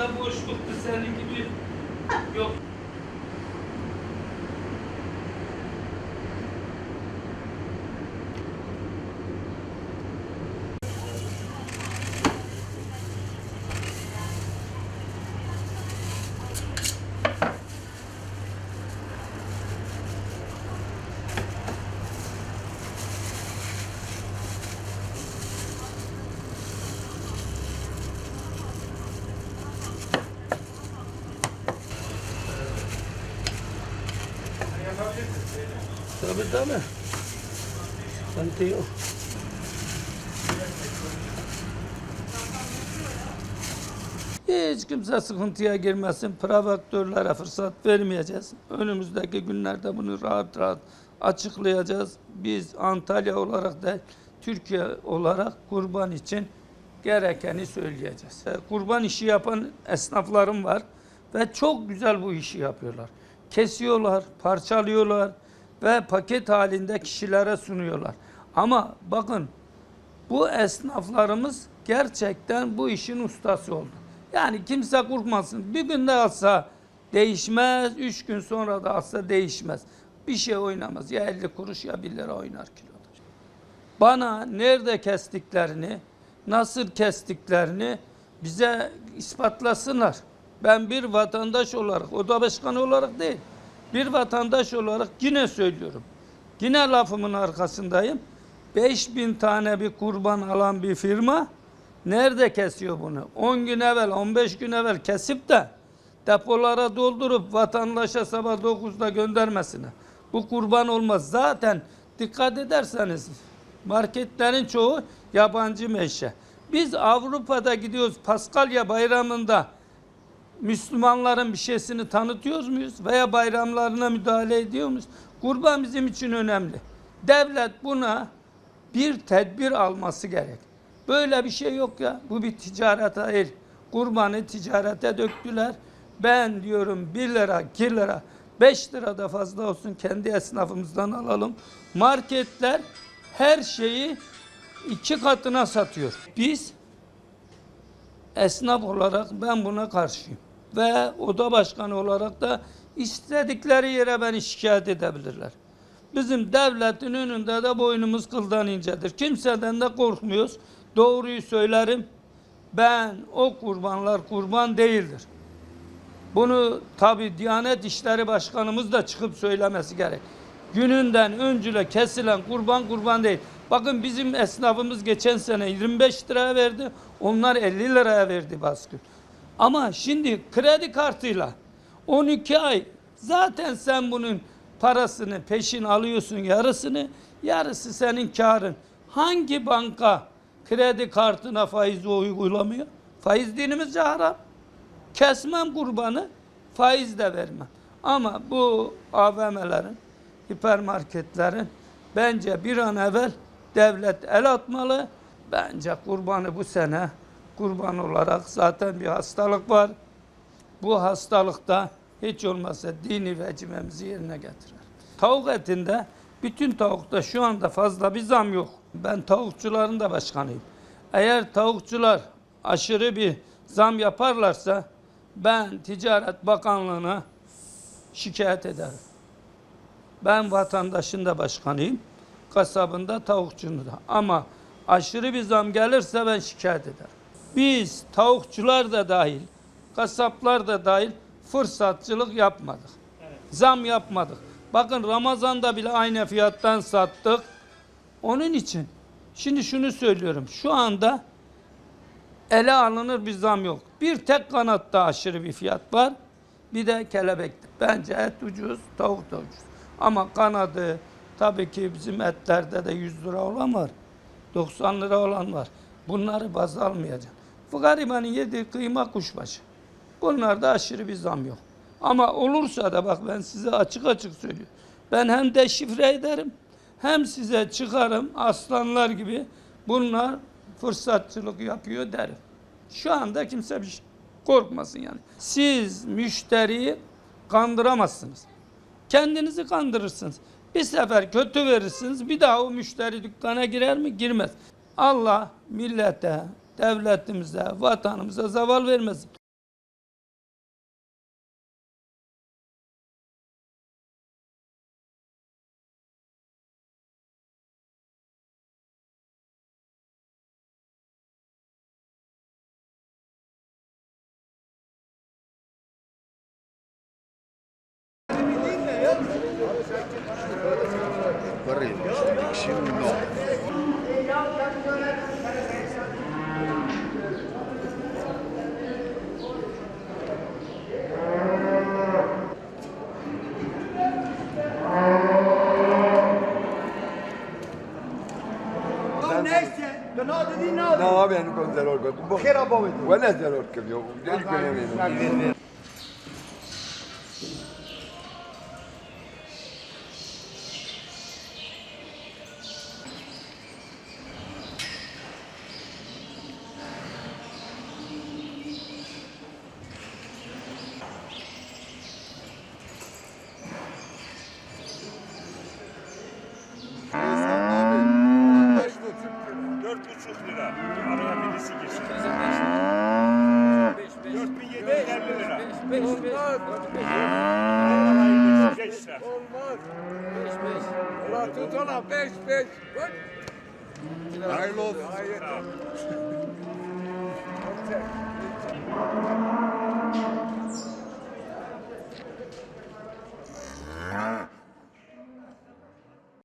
Arada boşluktu senin gibi yok. Tabii. Sıkıntı yok. Hiç kimse sıkıntıya girmesin. Provokatörlere fırsat vermeyeceğiz. Önümüzdeki günlerde bunu rahat rahat açıklayacağız. Biz Antalya olarak da Türkiye olarak kurban için gerekeni söyleyeceğiz. E, Kurban işi yapan esnaflarım var ve çok güzel bu işi yapıyorlar. Kesiyorlar, parçalıyorlar ve paket halinde kişilere sunuyorlar. Ama bakın bu esnaflarımız gerçekten bu işin ustası oldu. Yani kimse korkmasın. Bir günde alsa değişmez, üç gün sonra da alsa değişmez. Bir şey oynamaz. Ya 50 kuruş ya 1 lira oynar kiloda. Bana nerede kestiklerini, nasıl kestiklerini bize ispatlasınlar. Ben bir vatandaş olarak, oda başkanı olarak değil, bir vatandaş olarak yine söylüyorum. Yine lafımın arkasındayım. 5000 tane bir kurban alan bir firma nerede kesiyor bunu? 10 gün evvel, 15 gün evvel kesip de depolara doldurup vatandaşa sabah 9'da göndermesine. Bu kurban olmaz. Zaten dikkat ederseniz marketlerin çoğu yabancı meşe. Biz Avrupa'da gidiyoruz Paskalya bayramında Müslümanların bir şeysini tanıtıyoruz muyuz? Veya bayramlarına müdahale ediyor muyuz? Kurban bizim için önemli. Devlet buna bir tedbir alması gerek. Böyle bir şey yok ya. Bu bir ticaret değil. Kurbanı ticarete döktüler. Ben diyorum 1 lira, 2 lira, 5 lira da fazla olsun kendi esnafımızdan alalım. Marketler her şeyi iki katına satıyor. Biz esnaf olarak ben buna karşıyım. Ve oda başkanı olarak da istedikleri yere beni şikayet edebilirler. Bizim devletin önünde de boynumuz kıldan incedir. Kimseden de korkmuyoruz. Doğruyu söylerim. Ben o kurbanlar kurban değildir. Bunu tabi Diyanet İşleri Başkanımız da çıkıp söylemesi gerek. Gününden öncüle kesilen kurban kurban değil. Bakın bizim esnafımız geçen sene 25 liraya verdi. Onlar 50 liraya verdi baskı. Ama şimdi kredi kartıyla 12 ay zaten sen bunun parasını peşin alıyorsun yarısını. Yarısı senin karın. Hangi banka kredi kartına faiz uygulamıyor? Faiz dinimizce haram. Kesmem kurbanı, faiz de vermem. Ama bu AVM'lerin, hipermarketlerin bence bir an evvel devlet el atmalı. Bence kurbanı bu sene kurban olarak zaten bir hastalık var. Bu hastalıkta hiç olmazsa dini vecimemizi yerine getirir. Tavuk etinde bütün tavukta şu anda fazla bir zam yok. Ben tavukçuların da başkanıyım. Eğer tavukçular aşırı bir zam yaparlarsa ben Ticaret Bakanlığı'na şikayet ederim. Ben vatandaşın da başkanıyım. Kasabında tavukçunun da. Ama aşırı bir zam gelirse ben şikayet ederim. Biz tavukçular da dahil, kasaplar da dahil fırsatçılık yapmadık. Zam yapmadık. Bakın Ramazan'da bile aynı fiyattan sattık. Onun için şimdi şunu söylüyorum. Şu anda ele alınır bir zam yok. Bir tek kanatta aşırı bir fiyat var. Bir de kelebekte. Bence et ucuz, tavuk da ucuz. Ama kanadı tabii ki bizim etlerde de 100 lira olan var. 90 lira olan var. Bunları baz almayacağım. Bu garibanın yediği kıyma kuşbaşı. Bunlarda aşırı bir zam yok. Ama olursa da bak ben size açık açık söylüyorum. Ben hem deşifre ederim hem size çıkarım aslanlar gibi bunlar fırsatçılık yapıyor derim. Şu anda kimse bir şey korkmasın yani. Siz müşteriyi kandıramazsınız. Kendinizi kandırırsınız. Bir sefer kötü verirsiniz. Bir daha o müşteri dükkana girer mi? Girmez. Allah millete, devletimize, vatanımıza zaval vermesin. Correio, tem. Con zero orco. Che roba vuoi? Guarda è zero orco, mio. Vieni I love beş.